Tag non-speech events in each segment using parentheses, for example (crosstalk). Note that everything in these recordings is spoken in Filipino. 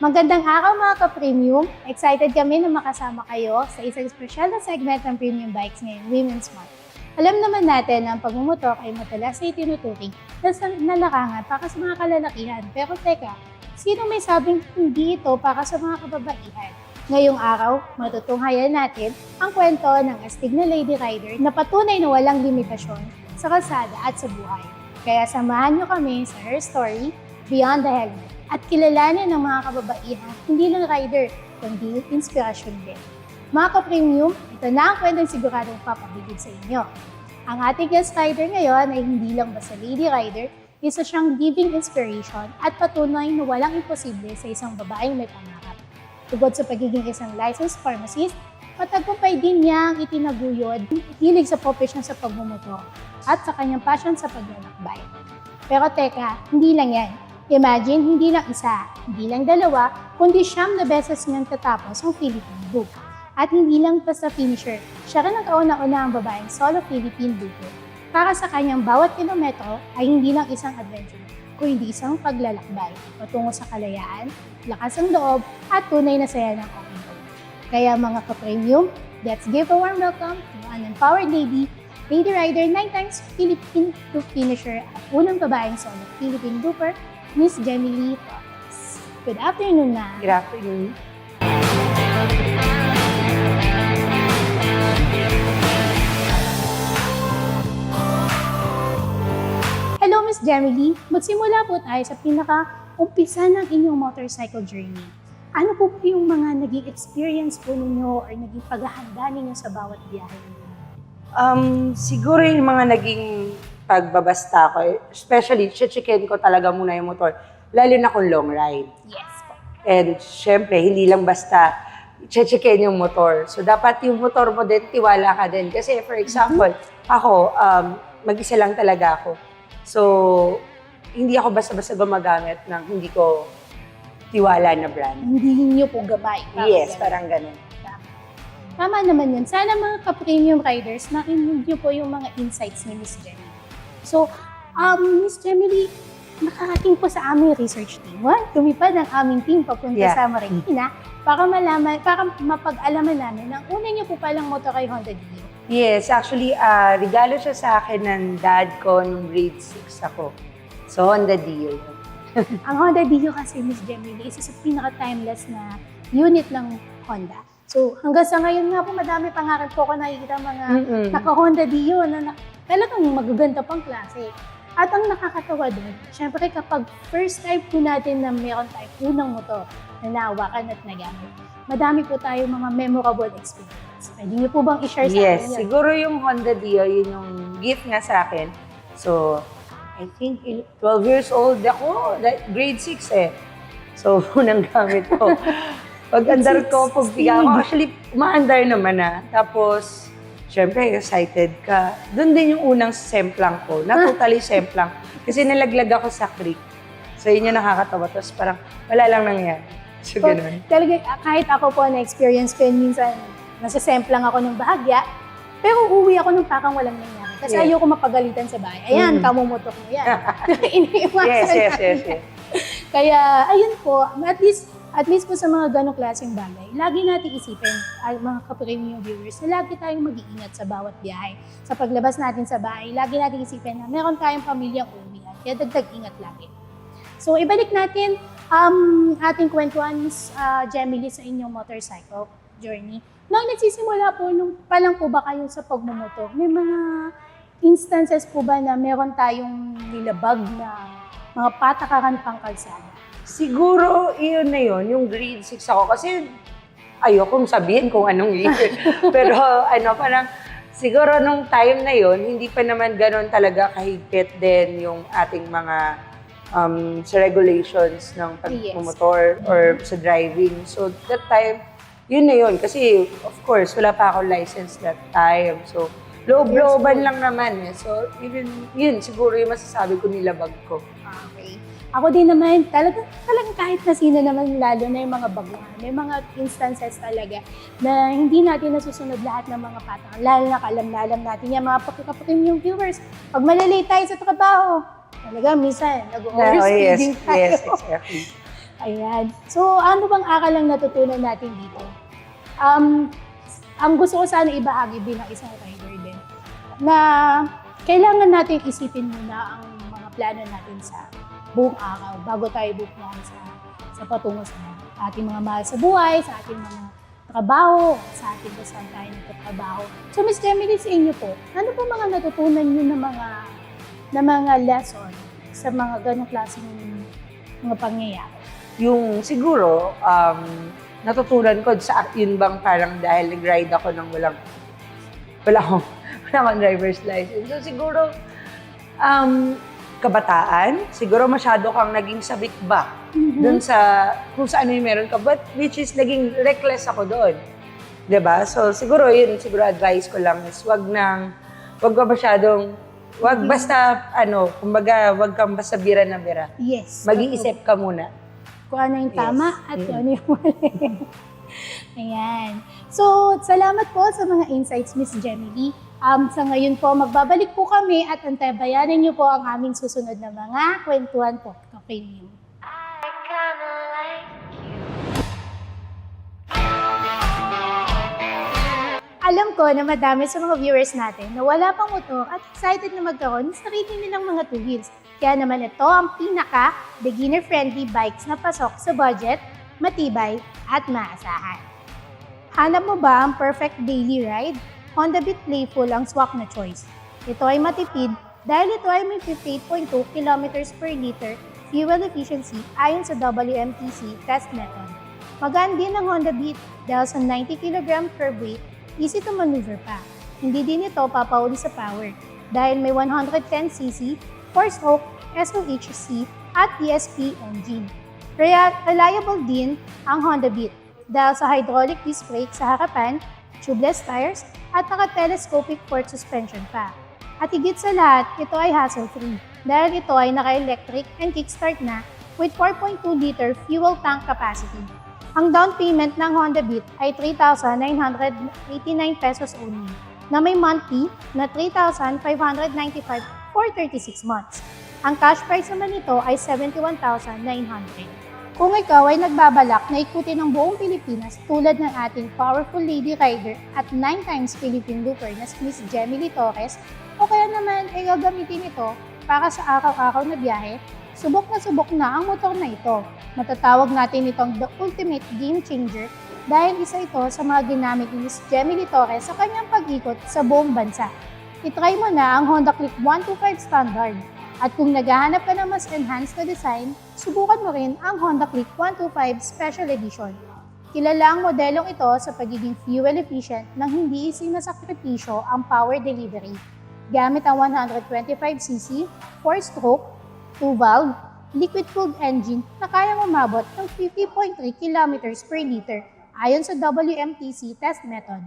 Magandang araw mga ka-premium! Excited kami na makasama kayo sa isang espesyal na segment ng Premium Bikes ngayon, Women's Month. Alam naman natin na ang pagmumotor ay madalas ay tinuturing na sa nalakangan para sa mga kalalakihan. Pero teka, sino may sabing hindi ito para sa mga kababaihan? Ngayong araw, matutunghayan natin ang kwento ng astig na lady rider na patunay na walang limitasyon sa kalsada at sa buhay. Kaya samahan niyo kami sa her story, Beyond the Helmet, at kilalanin ng mga kababaihan, hindi lang rider, kundi inspirasyon din. Mga ka-premium, ito na ang kwentong siguradong papabilib sa inyo. Ang ating guest rider ngayon ay hindi lang basta lady rider, isa siyang living inspiration at patunay na walang imposible sa isang babaeng may pangarap. Tugod sa pagiging isang licensed pharmacist, matagumpay din niya ang itinaguyod, hilig sa profesyon sa pagmumotor at sa kanyang passion sa paglalakbay. Pero teka, hindi lang yan. Imagine, hindi lang isa, hindi lang dalawa, kundi siyam na beses niyang tatapos ang Philippine Book. At hindi lang basta finisher, siya rin ang kauna-unahang babaeng solo Philippine Booker. Para sa kanyang bawat kilometro ay hindi lang isang adventure, kundi isang paglalakbay patungo sa kalayaan, lakas ng loob, at tunay na saya ng kapitol. Kaya mga ka-premium, let's give a warm welcome to an empowered lady, Lady Rider, 9 times Philippine Book finisher at unang babaeng solo Philippine Booker, Miss Lee Torres. Good afternoon na. Good afternoon. Hello, Miss Lee. Magsimula po tayo sa pinaka-umpisa ng inyong motorcycle journey. Ano po po yung mga naging experience po ninyo or naging paghahanda ninyo sa bawat biyahe ninyo? Um, siguro yung mga naging pagbabasta ko, especially, chichikin ko talaga muna yung motor, lalo na kung long ride. Yes po. And syempre, hindi lang basta chichikin yung motor. So, dapat yung motor mo din, tiwala ka din. Kasi, for example, ako, um, mag-isa lang talaga ako. So, hindi ako basta-basta gumagamit ng hindi ko tiwala na brand. Hindi niyo po gabay. Parang Yes, ganun. parang ganun. Tama naman yun. Sana mga ka-premium riders, nakinig niyo po yung mga insights ni Miss Jenny. So, um, Miss Jenny, nakarating po sa aming research team. One, tumipad ang aming team papunta Yeah. sa Marikina para malaman, para mapag-alaman namin na ang una niyo po palang motor kay Honda Dio. Yes, actually, ah, regalo siya sa akin ng dad ko nung grade 6 ako. So, Honda Dio. (laughs) Ang Honda Dio kasi, Miss Gemini, isa sa pinaka-timeless na unit ng Honda. So, hanggang sa ngayon nga po, madami pangarap po ko nakikita mga Mm-mm. naka-Honda Dio na, na talagang magaganda pang klase. At ang nakakatawa doon, syempre kapag first time po natin na meron tayong unang motor na nahawakan at nagamit, madami po tayong mga memorable experience. Pwede niyo po bang i-share sa Yes, akin yun? siguro yung Honda Dio, yun yung gift nga sa akin. So, I think il- 12 years old ako, grade 6 eh. So, (laughs) unang gamit ko. Pag andar ko, pag piga ako, actually, maandar naman na. Tapos, syempre, excited ka. Doon din yung unang semplang ko, na totally semplang. Kasi nalaglag ako sa creek. So, yun yung nakakatawa. Tapos parang, wala lang nangyari. So, So, ganun. talaga, kahit ako po na-experience ko yun minsan, nasasemplang ako ng bahagya, pero uwi ako nung parang walang nangyari. Kasi Yes. ayoko mapagalitan sa bahay. Ayan, Mm. kamumotok mo yan. (laughs) (laughs) Iniiwasan Yes, yes, yes, yes. Kaya, ayun po, at least, at least po sa mga ganong klaseng bagay, lagi natin isipin, ay, mga ka-premium viewers, na lagi tayong mag-iingat sa bawat biyahe. Sa paglabas natin sa bahay, lagi natin isipin na meron tayong pamilyang uwihan. Kaya dagdag ingat lagi. So, ibalik natin um, ating kwentuhan, uh, Gemily, sa inyong motorcycle journey. Nung nagsisimula po, nung pa lang po ba kayo sa pagmumotor, may mga instances po ba na meron tayong nilabag na mga patakaran pang kalsada? Siguro, iyon na yun, yung grade 6 ako. Kasi, ayokong sabihin kung anong year. (laughs) Pero, ano, parang, siguro nung time na yun, hindi pa naman ganon talaga kahigpit din yung ating mga um, sa regulations ng pagmumotor or sa driving. So, that time, yun na yun. Kasi, of course, wala pa ako license that time. So, loob-looban lang naman eh. So, yun, yun siguro yung masasabi ko nilabag ko. Okay. Ako din naman, talagang, talagang kahit na sino naman, lalo na yung mga baguhan, may mga instances talaga na hindi natin nasusunod lahat ng mga patang. Lalo na kalam na alam natin yan, mga pakikapakin yung viewers. Pag malalate tayo sa trabaho, talaga minsan, Oh, nag-overspeeding yes, tayo. yes, exactly. (laughs) Ayan. So, ano bang aral ang natutunan natin dito? Um, ang gusto ko sana ibahagi bilang isang rider din, na kailangan natin isipin muna ang mga plano natin sa buong araw bago tayo bukuhan sa, sa patungo sa ating mga mahal sa buhay, sa ating mga trabaho, sa ating kung saan tayo nagtatrabaho. So, Miss Gemini, sa inyo po, ano po mga natutunan nyo na mga na mga lesson sa mga ganong klaseng mga pangyayari? Yung siguro, um, natutunan ko sa yun bang parang dahil nag-ride ako ng walang, wala akong, (laughs) wala akong driver's license. So siguro, um, kabataan, siguro masyado kang naging sabik ba Mhm. doon sa kung sa ano yung meron ka. But which is naging reckless ako doon. ba So siguro yun, siguro advice ko lang is wag nang, wag ka masyadong, wag Mhm. basta ano, kumbaga wag kang basta bira na bira. Yes. Mag-iisip ka muna. Kung ano yung Yes. tama at Mm. kung ano yung mali. (laughs) Ayan. So, salamat po sa mga insights, Miss Gemily. Um, sa ngayon po, magbabalik po kami at antabayanan niyo po ang aming susunod na mga kwentuhan po. Okay, like Alam ko na madami sa mga viewers natin na wala pang motor at excited na magkaroon ng sarili nilang mga two wheels. Kaya naman ito ang pinaka beginner-friendly bikes na pasok sa budget, matibay at maasahan. Hanap mo ba ang perfect daily ride? Honda Beat Playful ang swak na choice. Ito ay matipid dahil ito ay may 58.2 km per liter fuel efficiency ayon sa WMTC test method. Magaan din ang Honda Beat dahil sa 90 kg per weight, easy to maneuver pa. Hindi din ito papauli sa power dahil may 110cc, 4-stroke, SOHC at ESP engine. Reliable din ang Honda Beat dahil sa hydraulic disc brake sa harapan, tubeless tires, at naka-telescopic port suspension pa. At higit sa lahat, ito ay hassle-free dahil ito ay naka-electric and kickstart na with 4.2 liter fuel tank capacity. Ang down payment ng Honda Beat ay 3,989 pesos only na may monthly na 3,595 for 36 months. Ang cash price naman nito ay 71,900. Kung ikaw ay nagbabalak na ikutin ang buong Pilipinas tulad ng ating powerful lady rider at 9 times Philippine looper na si Miss Gemily Torres, o kaya naman ay gagamitin ito para sa araw-araw na biyahe, subok na subok na ang motor na ito. Matatawag natin itong the ultimate game changer dahil isa ito sa mga ginamit ni Miss Gemily Torres sa kanyang pag-ikot sa buong bansa. Itry mo na ang Honda Click 125 Standard. At kung naghahanap ka ng mas enhanced na design, subukan mo rin ang Honda Click 125 Special Edition. Kilala ang modelong ito sa pagiging fuel efficient nang hindi sinasakripisyo ang power delivery. Gamit ang 125cc, 4-stroke, 2-valve, liquid-cooled engine na kayang umabot ng 50.3 km per liter ayon sa WMTC test method.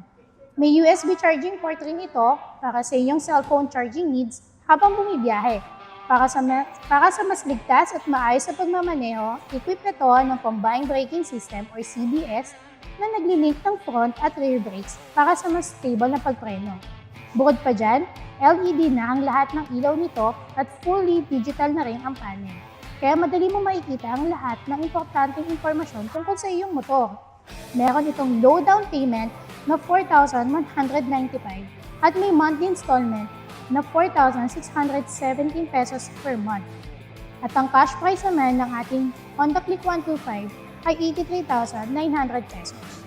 May USB charging port rin ito para sa iyong cellphone charging needs habang bumibiyahe. Para sa, ma- para sa mas ligtas at maayos sa pagmamaneho, equip ito ng Combined Braking System or CBS na naglilink ng front at rear brakes para sa mas stable na pagpreno. Bukod pa dyan, LED na ang lahat ng ilaw nito at fully digital na rin ang panel. Kaya madali mo makikita ang lahat ng importanteng impormasyon tungkol sa iyong motor. Meron itong low down payment na 4,195 at may monthly installment na 4,617 pesos per month. At ang cash price naman ng ating Honda Click 125 ay 83,900 pesos.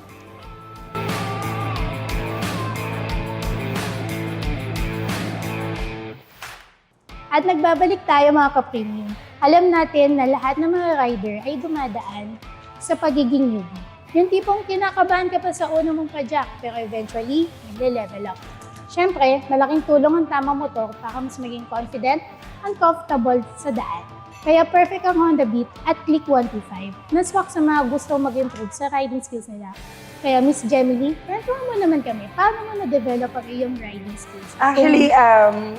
At nagbabalik tayo mga ka-premium. Alam natin na lahat ng mga rider ay dumadaan sa pagiging newbie. Yung tipong kinakabahan ka pa sa una mong padyak, pero eventually, nagle-level up. Siyempre, malaking tulong ang tamang motor para mas maging confident and comfortable sa daan. Kaya perfect ang Honda Beat at Click 125 na swak sa mga gusto mag-improve sa riding skills nila. Kaya Miss Gemily, kwentuhan mo naman kami, paano mo na-develop ang iyong riding skills? Actually, um,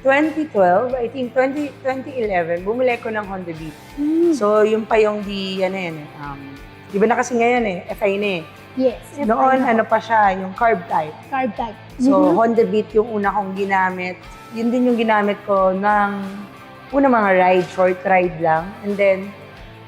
2012, I think 20, 2011, bumili ko ng Honda Beat. Mm, So, yung pa yung di, ano yan, eh, um, di ba na kasi ngayon eh, FI na eh. yes. Noon, ano pa siya, yung carb type. Carb type. So, Mhm. Honda Beat yung una kong ginamit. Yun din yung ginamit ko ng una mga ride, short ride lang. And then,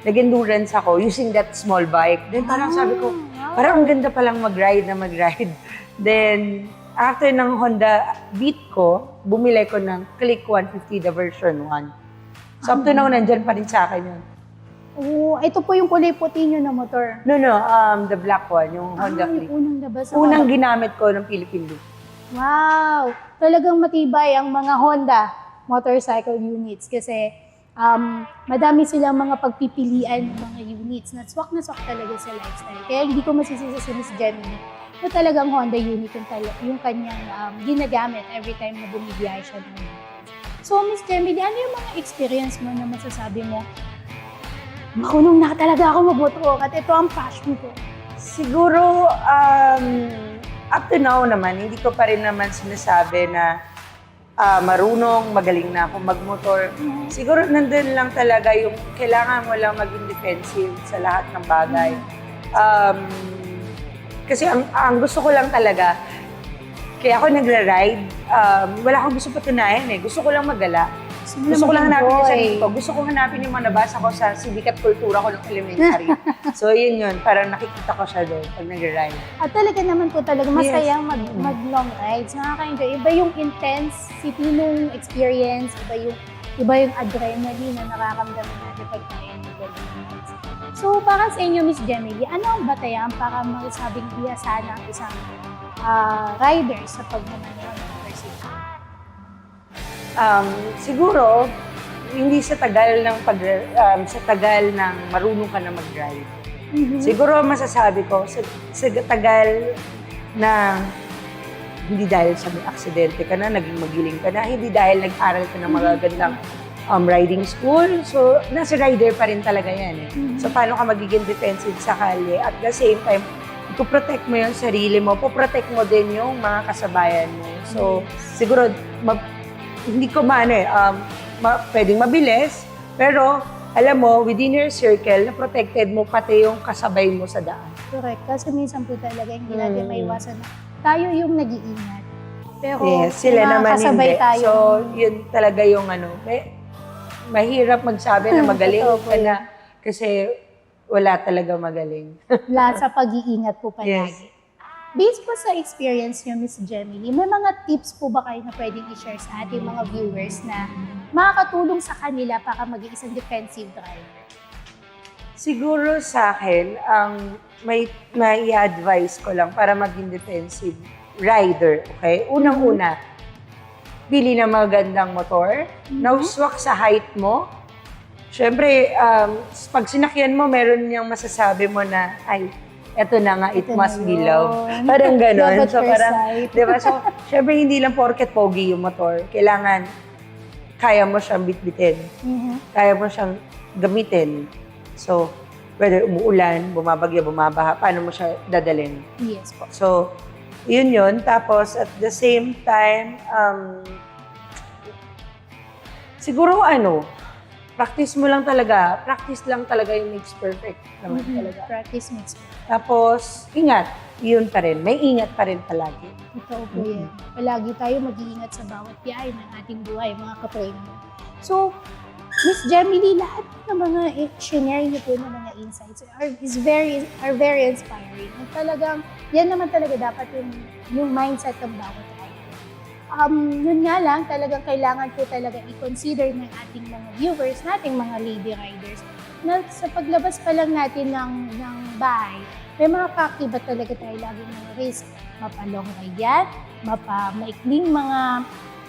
nag-endurance ako using that small bike. Then parang sabi ko, wow. parang ang ganda palang mag-ride na mag-ride. (laughs) Then, after ng Honda Beat ko, bumili ko ng Click 150, the version 1. So, up to now, nandyan pa rin sa akin yun. Oo, ito po yung kulay puti nyo na motor. No, no, um, the black one, yung Honda ah, yung Click. unang labas. Unang ginamit ko ng Philippine Loop. Wow! Talagang matibay ang mga Honda motorcycle units kasi um, madami silang mga pagpipilian ng mga units na swak na swak talaga sa lifestyle. Kaya hindi ko masisisi si Miss Gemini na talagang Honda unit yung, yung kanyang um, ginagamit every time na bumibiyahe siya ng. So, Miss Gemini, ano yung mga experience mo na masasabi mo, makunong na talaga ako magmotor at ito ang passion ko. Siguro, um, up to now naman, hindi ko pa rin naman sinasabi na ah, marunong, magaling na ako magmotor. Siguro nandun lang talaga yung kailangan mo lang maging defensive sa lahat ng bagay. Um, kasi ang, ang gusto ko lang talaga, kaya ako nagra-ride, um, wala akong gusto patunayan eh. Gusto ko lang magala. Gusto ko lang hanapin yung sarili ko. Gusto ko hanapin yung mga nabasa ko sa civic at kultura ko ng elementary. (laughs) so, yun yun. Parang nakikita ko siya doon pag nagra-ride. At talaga naman po talaga masayang mag, Mm. mag long rides. Nakaka-enjoy. Iba yung intensity nung experience, iba yung iba yung adrenaline na nakakamdaman natin pag tayo nag-rides. So, para sa inyo, Miss Gemily, ano ang batayan para masabing biyasa ng isang ah, rider sa ng motorcycle? Um, siguro, hindi sa tagal ng pag um, sa tagal ng marunong ka na mag-drive. Siguro masasabi ko sa, sa tagal na hindi dahil sa may aksidente ka na, naging magiling ka na, hindi dahil nag-aral ka ng magagandang um, riding school. So, nasa rider pa rin talaga yan eh. Mhm. So, paano ka magiging defensive sa kalye? At the same time, protect mo yung sarili mo, protect mo din yung mga kasabayan mo. So, siguro, ma- hindi ko maano eh, um, ma- pwedeng mabilis, pero alam mo, within your circle, na protected mo pati yung kasabay mo sa daan. Correct. Kasi minsan po talaga hindi natin Mm. maiwasan na tayo yung nag-iingat. Pero Yes, sila mga naman kasabay hindi. tayo. So, yun talaga yung ano, may, mahirap magsabi na (laughs) magaling Totoo po ka na kasi wala talaga magaling. lahat sa (laughs) pag-iingat po palagi. Yes. Based po sa experience niyo, Miss Gemily, may mga tips po ba kayo na pwedeng i-share sa ating mga viewers na makakatulong sa kanila para maging isang defensive driver? Siguro sa akin, ang may may advice ko lang para maging defensive rider, okay? Unang-una, pili ng magandang motor, nauswak sa height mo. Siyempre, um, pag sinakyan mo, meron niyang masasabi mo na, ay, eto na nga, it Ito must be yun. love. (laughs) Parang Love ganon. at So first parang, sight. di ba? So, syempre, hindi lang porket pogi yung motor. Kailangan, kaya mo siyang bitbitin Mhm. kaya mo siyang gamitin. So, whether umuulan, bumabagyo, bumabaha, paano mo siya dadalhin? Yes po. So, yun yun. Tapos, at the same time, um, siguro ano, practice mo lang talaga. Practice lang talaga yung makes perfect naman Mhm. talaga. Practice makes perfect. Tapos, ingat. Yun pa rin. May ingat pa rin palagi. Totoo po yan. Palagi tayo mag-iingat sa bawat biyahe ng ating buhay, mga ka-premium. So, Miss Gemily, lahat ng mga shinare niyo po ng mga insights are, is very, are very inspiring. At talagang, yan naman talaga dapat yung, yung mindset ng bawat. Um, yun nga lang, talagang kailangan po talaga i-consider ng ating mga viewers, nating mga lady riders, na sa paglabas pa lang natin ng, ng bahay, may mga kakibat talaga tayo laging mga risk. Mapalong ride yan, mapamaikling mga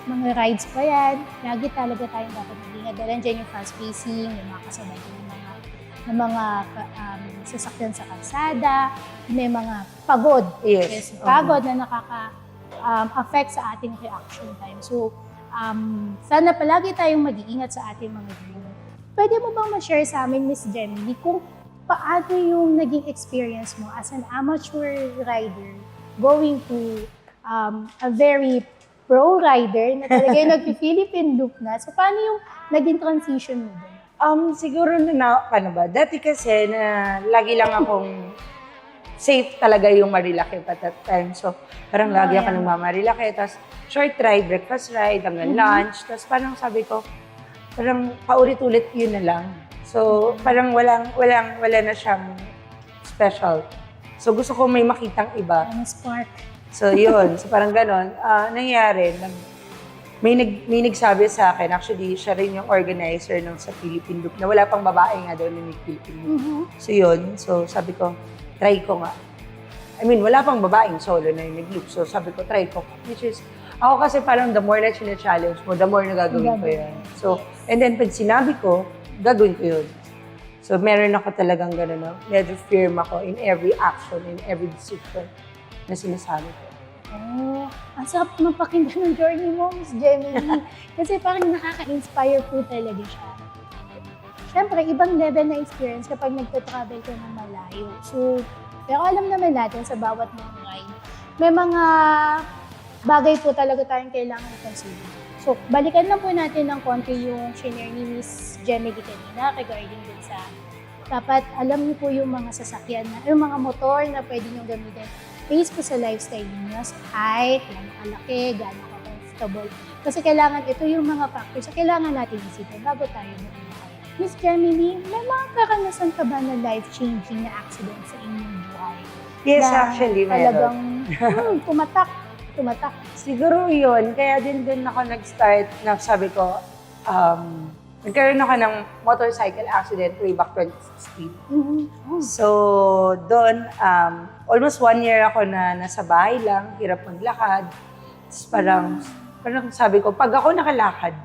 mga rides pa yan. Lagi talaga tayong dapat mag-ingat. Dahil dyan yung fast pacing, yung mga kasabay ng mga ng mga um, sasakyan sa kalsada, may mga pagod. Yes. pagod na nakaka-affect sa ating reaction time. So, um, sana palagi tayong mag-iingat sa ating mga journey. Pwede mo bang ma-share sa amin, Miss Jenny, kung paano yung naging experience mo as an amateur rider going to um, a very pro rider na talaga yung (laughs) nag-Philippine loop na. So, paano yung naging transition mo doon? Um, siguro na, na ano ba, dati kasi na lagi lang akong safe talaga yung Marilaki at that time. So, parang Ah, lagi ako yeah. nang Marilaki. Tapos, short ride, breakfast ride, hanggang Mhm. lunch. Tapos, parang sabi ko, parang paulit-ulit yun na lang. So, parang walang, walang, wala na siyang special. So, gusto ko may makitang iba. Ano, spark. So, yun. so, parang ganon. Ah, nangyari, nag, may, nag, may nagsabi sa akin, actually, siya rin yung organizer ng sa Philippine Loop, na wala pang babae nga daw na may Philippine Loop. Mhm. So, yun. So, sabi ko, try ko nga. I mean, wala pang babaeng solo na yung nag-loop. So, sabi ko, try ko. Which is, ako kasi parang the more na challenge mo, the more na gagawin ko yun. So, and then pag sinabi ko, gagawin ko yun. So, meron ako talagang gano'n, no? medyo firm ako in every action, in every decision na sinasabi ko. Oh, ang sarap naman pakinggan ng journey mo, Miss Gemini. (laughs) Kasi parang nakaka-inspire po talaga siya. Siyempre, ibang level na experience kapag nagpa-travel ka ng malayo. So, pero alam naman natin sa bawat mga may mga bagay po talaga tayong kailangan i-consider. So, balikan lang po natin ng konti yung shinare ni Miss Gemini kanina regarding dun sa dapat alam niyo po yung mga sasakyan na, yung mga motor na pwede niyo gamitin based po sa lifestyle niyo, sa height, gaano kalaki, gaano ka-comfortable. Kasi kailangan, ito yung mga factors na kailangan natin isipin bago tayo mag-inakay. Miss Gemini, may mga karanasan ka ba na life-changing na accident sa inyong buhay? Yes, Na actually, meron. Talagang hmm, (laughs) tumatak, tumatak. Siguro yun. Kaya din din ako nag-start na sabi ko, um, nagkaroon ako ng motorcycle accident way back 2016. Mhm. Oh, So, doon, um, almost one year ako na nasa bahay lang, hirap maglakad. Tapos parang, parang sabi ko, pag ako nakalakad,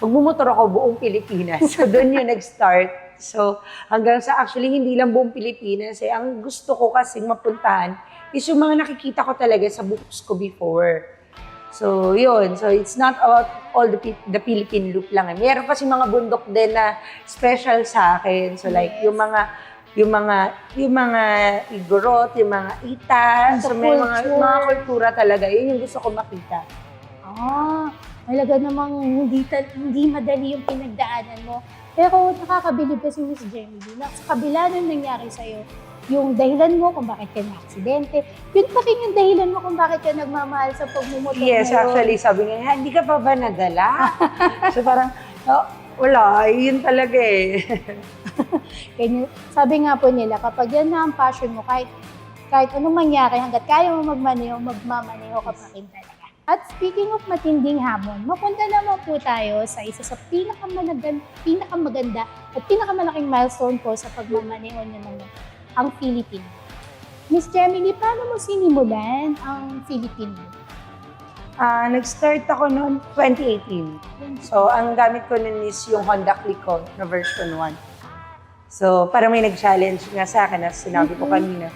magmumotor ako buong Pilipinas. So, doon yun nag-start. So, hanggang sa actually, hindi lang buong Pilipinas. Eh. Ang gusto ko kasing mapuntahan is yung mga nakikita ko talaga sa books ko before. So, yun. So, it's not about all the, the Philippine loop lang. Eh. Meron kasi mga bundok din na special sa akin. So, like, yung mga yung mga yung mga igorot, yung mga ita, so may mga mga kultura talaga. Yun yung gusto ko makita. Ah, talaga namang hindi, hindi madali yung pinagdaanan mo. Pero nakakabilib kasi Miss Gemini na sa kabila nung nangyari sa'yo, yung dahilan mo kung bakit ka na-aksidente, yun pa rin yung dahilan mo kung bakit ka nagmamahal sa pagmumotor Yes, ngayon. actually, sabi niya, "Ha, hindi ka pa ba nadala? (laughs) so parang, oh, wala, yun talaga eh. (laughs) Ganyan, sabi nga po nila, kapag yan na ang passion mo, kahit, kahit anong mangyari, hanggat kaya mo magmaneho, magmamaneho ka pa rin talaga. At speaking of matinding hamon, mapunta naman po tayo sa isa sa pinakamalagan, pinakamaganda at pinakamalaking milestone po sa pagmamaneho niyo ng ang Philippine. Miss Gemini, paano mo sinimulan ang Philippine? Ah, nag-start ako noon 2018. So, ang gamit ko nun is yung Honda Click ko na version 1. So, parang may nag-challenge nga sa akin na sinabi ko Mhm. kanina.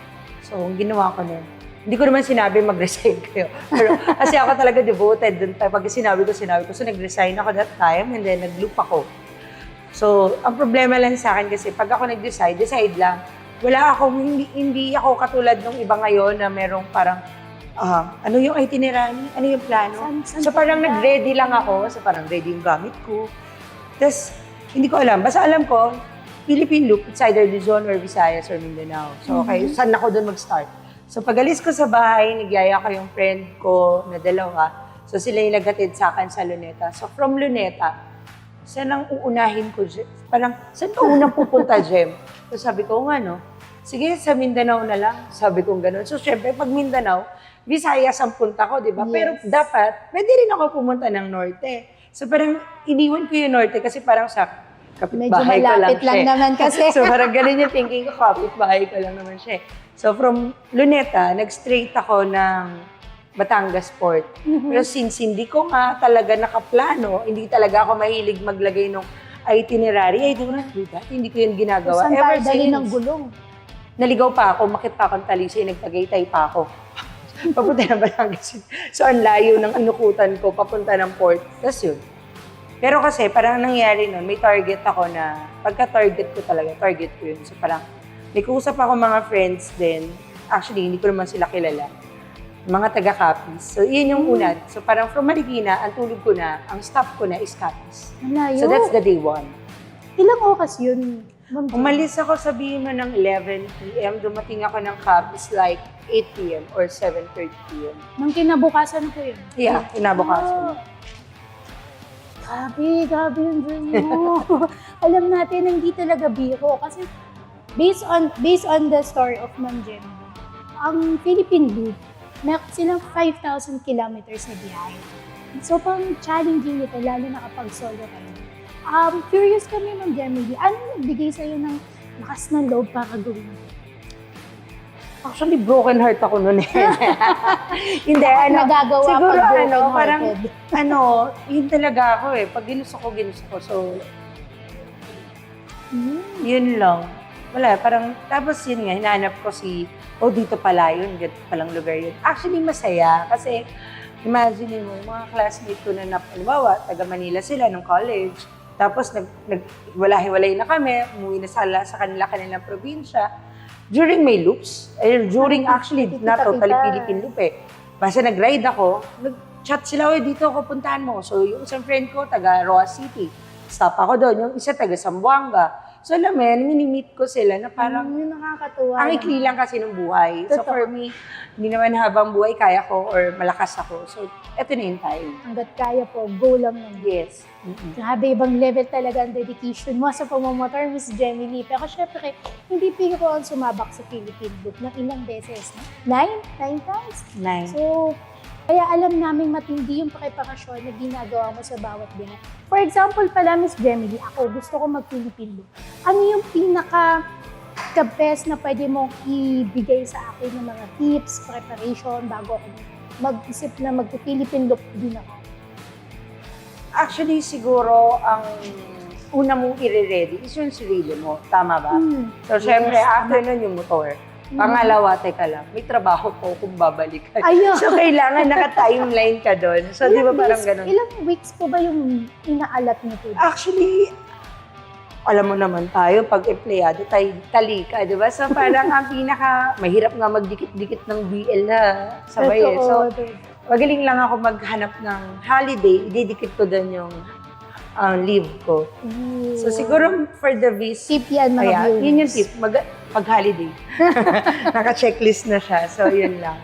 So, ang ginawa ko nun, hindi ko naman sinabi mag-resign (laughs) kayo. Pero kasi ako talaga devoted dun. Pag sinabi ko, sinabi ko. So, nag-resign ako that time and then nag-loop ako. So, ang problema lang sa akin kasi pag ako nag-decide, decide lang. Wala akong, hindi, hindi ako katulad ng iba ngayon na merong parang, ah, ano yung itinerary? Ano yung plano? Saan- saan So parang nag-ready lang ako. So parang ready yung gamit ko. Tapos, hindi ko alam. Basta alam ko, Philippine Loop, it's either Luzon or Visayas or Mindanao. So, okay, Mhm. saan ako doon mag-start? So, pag alis ko sa bahay, nagyaya ko yung friend ko na dalawa. So, sila yung naghatid sa akin sa Luneta. So, from Luneta, saan ang uunahin ko? Jem? Parang, saan ka unang pupunta, Jem? So, sabi ko, nga, no? Sige, sa Mindanao na lang. Sabi ko gano'n. So, syempre, pag Mindanao, Visayas ang punta ko, di ba? Yes. Pero dapat, pwede rin ako pumunta ng Norte. So, parang iniwan ko yung Norte kasi parang sa Medyo kapitbahay ko lang siya. lang naman kasi. (laughs) so, parang ganun yung thinking ko, kapitbahay ko lang naman siya. eh. So, from Luneta, nag-straight ako ng Batangas Port. Mhm. Pero since hindi ko nga talaga nakaplano, hindi talaga ako mahilig maglagay ng itinerary, I do not do that. Hindi ko yun ginagawa. Saan tayo dali since ng gulong? naligaw pa ako, makit pa akong talisay, nagtagaytay pa ako. (laughs) papunta ng Batangas. So, ang layo ng inukutan ko, papunta ng port. Tapos yun. Pero kasi, parang nangyari nun, may target ako na, pagka-target ko talaga, target ko yun. So, parang, may kausap ako mga friends din. Actually, hindi ko naman sila kilala. Mga taga-Capiz. So, yun yung una. So, parang from Marikina, ang tulog ko na, ang stop ko na is. Malayo. So, that's the day one. Ilang oras yun? Ma'am? Umalis ako sabihin mo ng 11 p.m. Dumating ako ng Capiz like 8 p.m. or 7.30 p.m. Nang kinabukasan po yun. Yeah, kinabukasan. Ah. Grabe, grabe yung journey mo. (laughs) alam natin na hindi talaga biro kasi based on based on the story of Ma'am Jem, ang Philippine Loop, meron silang 5,000 kilometers na biyahe. So, pang challenging ito, lalo na kapag solo kayo. Um, curious kami, Ma'am Gemily, ano nagbigay sa'yo ng lakas ng loob para gawin ito? Actually, broken heart ako noon eh. (laughs) Hindi, ano, nagagawa siguro pag ano, parang, ano, yun talaga ako eh. Pag ginusto ko, ginusto ko. So, Hmm. yun lang. Wala, parang, tapos yun nga, hinahanap ko si, oh, dito pala yun, ganito palang lugar yun. Actually, masaya kasi, imagine mo, mga classmate ko na, halimbawa, taga Manila sila nung college, tapos nag, nag wala-hiwalay na kami, umuwi na sa, sa kanila kanilang probinsya. During may loops, eh, during actually, not totally. Philippine loop eh. Basta nag-ride ako, nag-chat sila, oy, dito ako puntahan mo. So, yung isang friend ko, taga Roa City. Stop ako doon. Yung isa, taga Zamboanga. So, alam mo yun, mini-meet ko sila na parang, Parang yung nakakatuwa. ang ikli lang kasi ng buhay. So, Totoo. for me, hindi naman habang buhay kaya ko or malakas ako. So, eto na yung time. Hanggat kaya po, go lang naman. Yes. Mm-mm. Grabe, ibang level talaga ang dedication mo sa pamamotor, Miss Jenny Lee. Pero syempre, hindi biro ang sumabak sa Philippine Loop ng ilang beses. No? Nine? Nine times? Nine. So, kaya alam namin matindi yung preparasyon na ginagawa mo sa bawat biyahe. For example pala, Miss Gemily, ako gusto ko mag-Philippine Loop. Ano yung pinaka the best na pwede mong ibigay sa akin ng mga tips, preparation, bago ako mag-isip na mag-Philippine Loop din ako? Actually, siguro, ang una mong i-ready is yung sarili mo. Tama ba? Hmm. So, syempre, Yes, after nun yung motor. Pangalawa, teka lang, may trabaho po kung babalik ka. Ayun. So, kailangan naka-timeline ka doon. So, di ba Ilang parang ganun? Ilang weeks po ba yung inaalat niyo po? Actually, alam mo naman tayo, pag empleyado, tayo talika, di ba? So, parang ang (laughs) pinaka, mahirap nga magdikit-dikit ng BL na sabay eh. So, magaling lang ako maghanap ng holiday, ididikit ko doon yung ang leave ko. So, siguro for the vis, tip yan mga viewers. yun yung tip, mag, pag holiday. (laughs) (laughs) Naka-checklist na siya, so yun lang.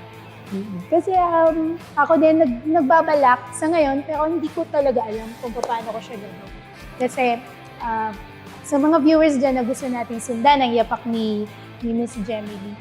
Kasi um, ako din nag, nagbabalak sa ngayon, pero hindi ko talaga alam kung paano ko siya gagawin. Kasi ah, sa mga viewers dyan na gusto natin sundan ang yapak ni, ni Miss Gemily,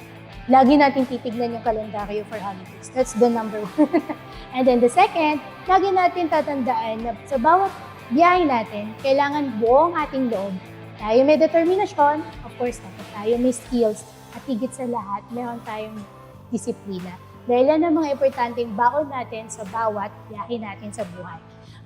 lagi natin titignan yung kalendaryo for holidays. That's the number one. (laughs) And then the second, lagi natin tatandaan na sa bawat biyahe natin, kailangan buong ating loob. Tayo may determinasyon, of course, dapat tayo may skills, at higit sa lahat, meron tayong disiplina. Dahil yan ang mga importanteng baon natin sa bawat biyahe natin sa buhay.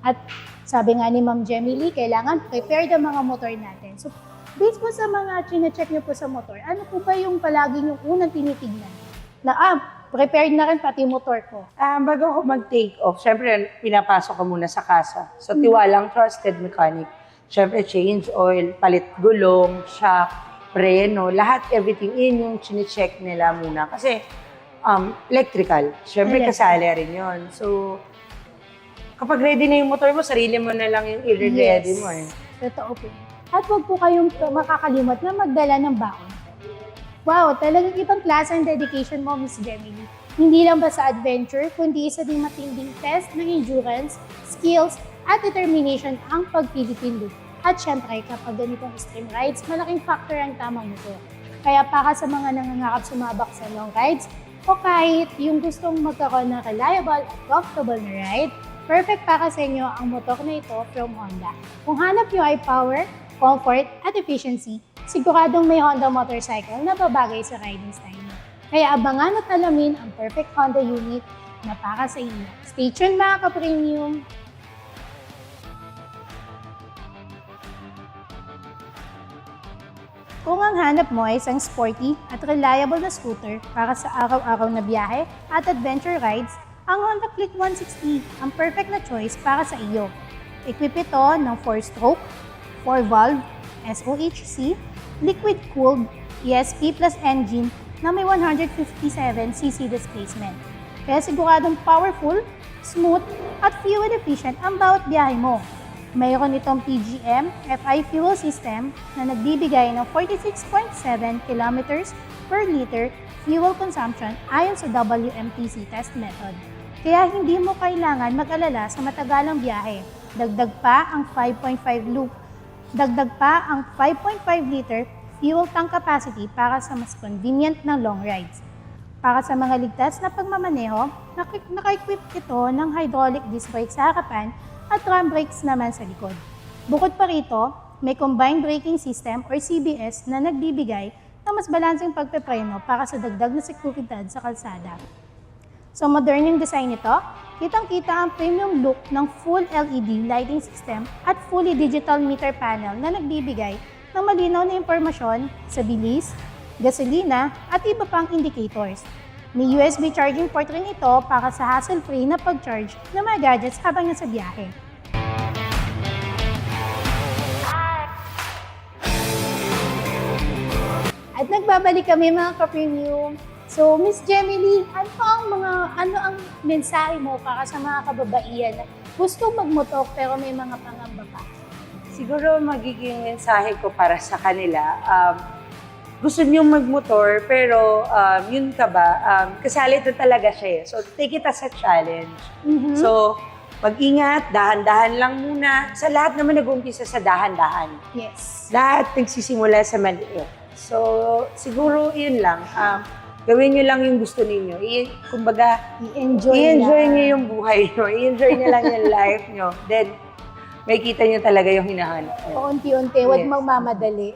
At sabi nga ni Ma'am Jemmy Lee, kailangan prepared ang mga motor natin. So, based po sa mga chine-check niyo po sa motor, ano po ba yung palaging yung unang tinitignan? Na, ah, prepared na rin pati motor ko. Ah, bago ako mag-take off, syempre pinapasok ko muna sa kasa. So, tiwalang trusted mechanic. Syempre, change oil, palit gulong, shock, preno, lahat, everything in yung chine-check nila muna. Kasi, um, electrical. Syempre, kasali rin yun. So, kapag ready na yung motor mo, sarili mo na lang yung i-ready mo eh. Totoo po. At huwag po kayong makakalimot na magdala ng baon. Wow, talagang ibang klase ang dedication mo, Miss Gemini. Hindi lang ba sa adventure, kundi isa ding matinding test ng endurance, skills, at determination ang pag-Philippine Loop. At syempre, kapag ganitong extreme rides, malaking factor ang tamang motor. Kaya para sa mga nangangarap sumabak sa long rides, o kahit yung gustong magkaroon ng reliable at comfortable na ride, perfect para sa inyo ang motor na ito from Honda. Kung hanap nyo ay power, comfort, at efficiency, siguradong may Honda motorcycle na babagay sa riding style mo. Kaya abangan at alamin ang perfect Honda unit na para sa inyo. Stay tuned mga ka-premium! Kung ang hanap mo ay isang sporty at reliable na scooter para sa araw-araw na biyahe at adventure rides, ang Honda Click 160 ang perfect na choice para sa iyo. Equip ito ng 4-stroke, 4-valve, SOHC, liquid-cooled ESP plus engine na may 157cc displacement. Kaya siguradong powerful, smooth, at fuel-efficient ang bawat biyahe mo. Mayroon itong PGM FI fuel system na nagbibigay ng 46.7 kilometers per liter fuel consumption ayon sa WMTC test method. Kaya hindi mo kailangan mag-alala sa matagalang biyahe. Dagdag pa ang 5.5 loop Dagdag pa ang 5.5 liter fuel tank capacity para sa mas convenient na long rides. Para sa mga ligtas na pagmamaneho, naka-equip ito ng hydraulic disc brake sa harapan at drum brakes naman sa likod. Bukod pa rito, may combined braking system or CBS na nagbibigay ng mas balanseng pagpepreno para sa dagdag na seguridad sa kalsada. So modern yung design nito, kitang-kita ang premium look ng full LED lighting system at fully digital meter panel na nagbibigay ng malinaw na impormasyon sa bilis, gasolina at iba pang indicators. May USB charging port rin ito para sa hassle-free na pag-charge ng mga gadgets habang nasa biyahe. At nagbabalik kami mga ka-premium. So, Miss Gemily, ano ang mga ano ang mensahe mo para sa mga kababaihan na gusto magmotor pero may mga pangamba pa? Siguro magiging mensahe ko para sa kanila, um, gusto nyo magmotor, pero um, yun ka ba, um, kasali ito talaga siya eh. So, take it as a challenge. Mhm. So, mag-ingat, dahan-dahan lang muna. Sa lahat naman nag-umpisa sa dahan-dahan. yes. Lahat nagsisimula sa maliit. So, siguro yun lang. Um, gawin nyo lang yung gusto ninyo. I- kumbaga, I-enjoy, i-enjoy nyo yung buhay nyo. (laughs) I-enjoy nyo lang yung life nyo. Then, may kita nyo talaga yung hinahanap nyo. Paunti-unti, huwag Yes. magmamadali.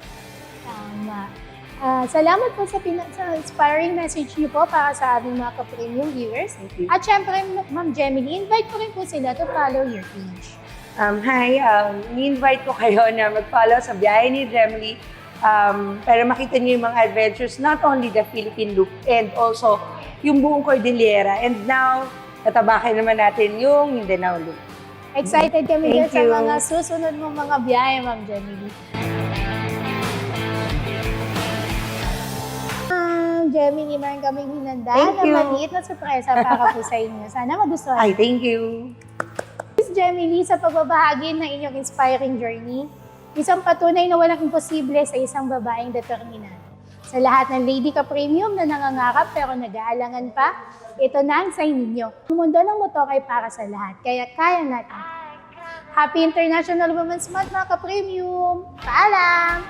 Tama. Ah, salamat po sa, pina- sa inspiring message niyo po para sa aming mga ka-premium viewers. Thank you. At syempre, Ma'am Gemily, invite ko rin po sila to follow your page. Um, hi, um, ni-invite ko kayo na mag-follow sa biyahe ni Gemily um, para makita niyo yung mga adventures, not only the Philippine Loop and also yung buong Cordillera. And now, tatabakin naman natin yung Mindanao Loop. Excited kami Thank sa you. mga susunod mong mga biyahe, Ma'am Gemily. Ma'am Gemily, meron kaming hinanda Thank na you. maliit na sorpresa para po sa inyo. Sana magustuhan. Ay, thank you. Miss Gemily, sa pagbabahagi ng inyong inspiring journey, isang patunay na walang imposible sa isang babaeng determinado. Sa lahat ng Lady Ka Premium na nangangarap pero nag-aalangan pa, ito na ang sign ninyo. Ang mundo ng motor ay para sa lahat, kaya kaya natin. Happy International Women's Month mga ka-premium! Paalam!